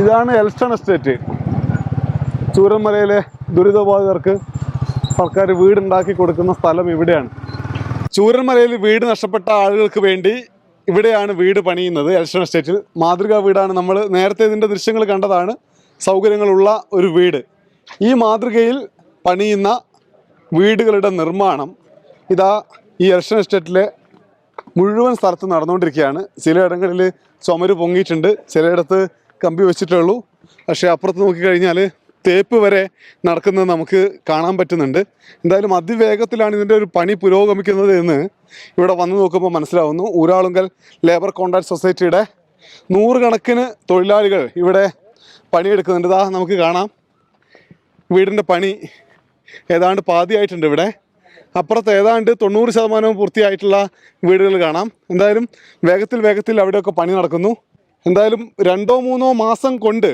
ഇതാണ് Elston estate. ചൂരന്മലയിലെ ദുരിതബാധിതർക്ക് സർക്കാർ വീടുണ്ടാക്കി കൊടുക്കുന്ന സ്ഥലം ഇവിടെയാണ്. ചൂരന്മലയിൽ വീട് നഷ്ടപ്പെട്ട ആളുകൾക്ക് വേണ്ടി ഇവിടെയാണ് വീട് പണിയുന്നത് എൽസ്റ്റൺ എസ്റ്റേറ്റിൽ. മാതൃകാ വീടാണ് നമ്മൾ നേരത്തെ ഇതിന്റെ ദൃശ്യങ്ങൾ കണ്ടതാണ്. സൗകര്യങ്ങളുള്ള ഒരു വീട്. ഈ മാതൃകയിൽ പണിയുന്ന വീടുകളുടെ നിർമ്മാണം ഇതാ ഈ എൽസ്റ്റൺ എസ്റ്റേറ്റിലെ മുഴുവൻ സ്ഥലത്ത് നടന്നുകൊണ്ടിരിക്കുകയാണ്. ചിലയിടങ്ങളിൽ ചുമര് പൊങ്ങിയിട്ടുണ്ട്. ചിലയിടത്ത് കമ്പി വെച്ചിട്ടേ ഉള്ളൂ പക്ഷേ അപ്പുറത്ത് നോക്കിക്കഴിഞ്ഞാൽ തേപ്പ് വരെ നടക്കുന്നത് നമുക്ക് കാണാൻ പറ്റുന്നുണ്ട്. എന്തായാലും അതിവേഗത്തിലാണ് ഇതിന്റെ ഒരു പണി പുരോഗമിക്കുന്നത് എന്ന് ഇവിടെ വന്ന് നോക്കുമ്പോൾ മനസ്സിലാവുന്നു. ഊരാളുങ്കൽ ലേബർ കോൺട്രാക്ട് സൊസൈറ്റിയുടെ നൂറുകണക്കിന് തൊഴിലാളികൾ ഇവിടെ പണിയെടുക്കുന്നുണ്ട്. ഇതാ നമുക്ക് കാണാം. വീടിന്റെ പണി ഏതാണ്ട് പാതിയായിട്ടുണ്ട് ഇവിടെ. അപ്പുറത്ത് ഏതാണ്ട് തൊണ്ണൂറ് ശതമാനവും പൂർത്തിയായിട്ടുള്ള വീടുകൾ കാണാം. എന്തായാലും വേഗത്തിൽ വേഗത്തിൽ അവിടെയൊക്കെ പണി നടക്കുന്നു. എന്തായാലും രണ്ടോ മൂന്നോ മാസം കൊണ്ട്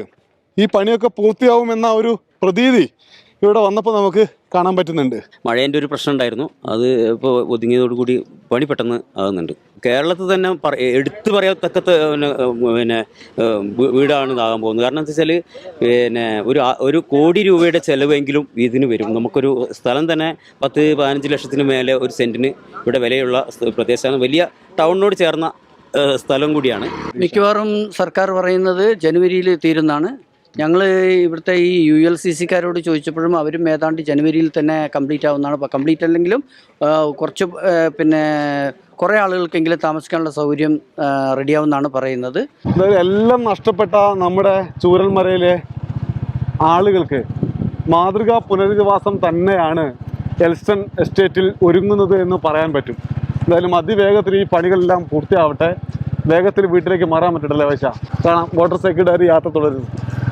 ഈ പണിയൊക്കെ പൂർത്തിയാവുമെന്ന ഒരു പ്രതീതി ഇവിടെ വന്നപ്പോൾ നമുക്ക് കാണാൻ പറ്റുന്നുണ്ട്. മഴേന്റെ ഒരു പ്രശ്നം ഉണ്ടായിരുന്നു. അത് ഇപ്പോൾ ഒതുങ്ങിയതോടുകൂടി പണി പെട്ടെന്ന് ആകുന്നുണ്ട്. കേരളത്തിൽ തന്നെ പറ എടുത്തു പറയത്തക്ക പിന്നെ വീടാണ് ഇതാകാൻ പോകുന്നത്. കാരണം എന്താ വെച്ചാൽ പിന്നെ ഒരു ഒരു കോടി രൂപയുടെ ചിലവെങ്കിലും ഇതിന് വരും. നമുക്കൊരു സ്ഥലം തന്നെ പത്ത് പതിനഞ്ച് ലക്ഷത്തിന് മേലെ ഒരു സെന്റിന് ഇവിടെ വിലയുള്ള പ്രദേശമാണ്. വലിയ ടൗണിനോട് ചേർന്ന സ്ഥലം കൂടിയാണ്. മിക്കവാറും സർക്കാർ പറയുന്നത് ജനുവരിയിൽ തീരുന്നതാണ്. ഞങ്ങൾ ഇവിടുത്തെ ഈ യു എൽ സി സിക്കാരോട് ചോദിച്ചപ്പോഴും അവരും ഏതാണ്ട് ജനുവരിയിൽ തന്നെ കംപ്ലീറ്റ് ആവുന്നതാണ്. അപ്പോൾ കംപ്ലീറ്റ് അല്ലെങ്കിലും കുറച്ച് പിന്നെ കുറേ ആളുകൾക്കെങ്കിലും താമസിക്കാനുള്ള സൗകര്യം റെഡിയാവുമെന്നാണ് പറയുന്നത്. എല്ലാം നഷ്ടപ്പെട്ട നമ്മുടെ ചൂരൽമലയിലെ ആളുകൾക്ക് മാതൃകാ പുനരധിവാസം തന്നെയാണ് എൽസ്റ്റൺ എസ്റ്റേറ്റിൽ ഒരുങ്ങുന്നത് എന്ന് പറയാൻ പറ്റും. എന്തായാലും അതിവേഗത്തിൽ ഈ പണികളെല്ലാം പൂർത്തിയാവട്ടെ. വേഗത്തിൽ വീട്ടിലേക്ക് മാറാൻ പറ്റണ്ടല്ലേ വൈശ കാണാം. മോട്ടോർ സൈക്കിളുകാർ യാത്ര തുടരുന്നു.